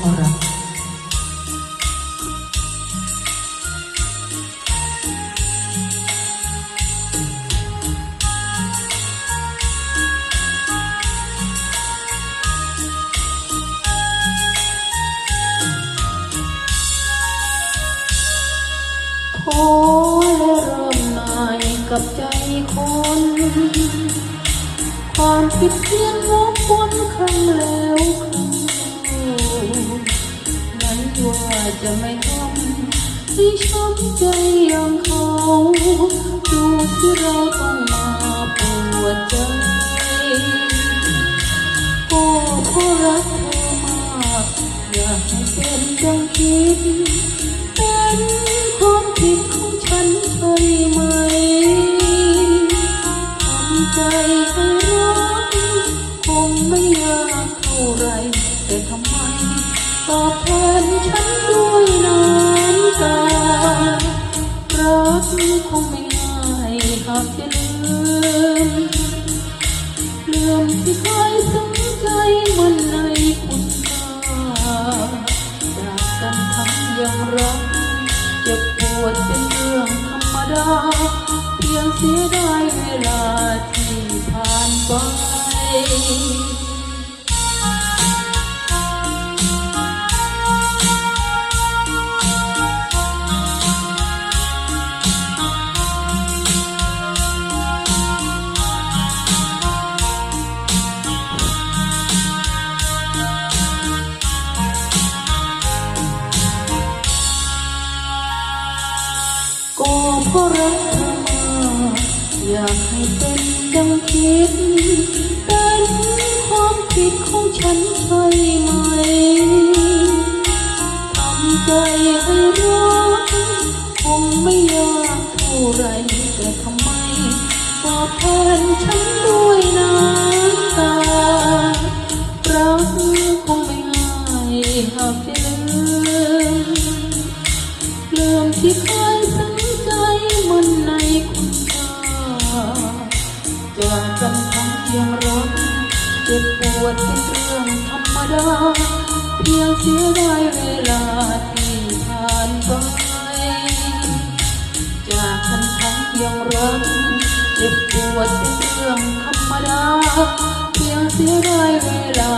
เพราะรักขอเริ่มนายกับใจคน ความผิดเพี้ยงวกวนครั้งแล้วครั้ง ว่าจะไม่ทำให้ช้ำใจอย่างเขาดูที่เราต้องมาปวดใจก็เพราะรักเธอมากอยากให้เป็นดังคิดเป็นความผิดของฉันใช่ไหมทำใจให้รักคงไม่ยากเท่าไรแต่ทำไม กคงไม่ง่ายหากจะลืมเรื่องที่เคยสนใจมันในคุณค่าจากกันทั้งยังรักเจ็บปวดเป็นเรื่องธรรมดา เพียงเสียดายเวลาที่ผ่านไป ก็เพราะรักเธออยากให้เป็นดังคิดเป็นความผิดของฉันใช่ไหมทำใจให้รักคงไม่ยากเท่าไรแต่ทำไมตอบแทนฉันด้วยน้ำตารักคงไม่ง่ายหากจะลืมเรื่องที่เคย ดเป็นเรื่องธรรมดา เพียงเสียดายเวลาที่ผ่านไป จากกันทั้งยังรักเจ็บปวดเป็นเรื่องธรรมดา เพียงเสียดายเวลา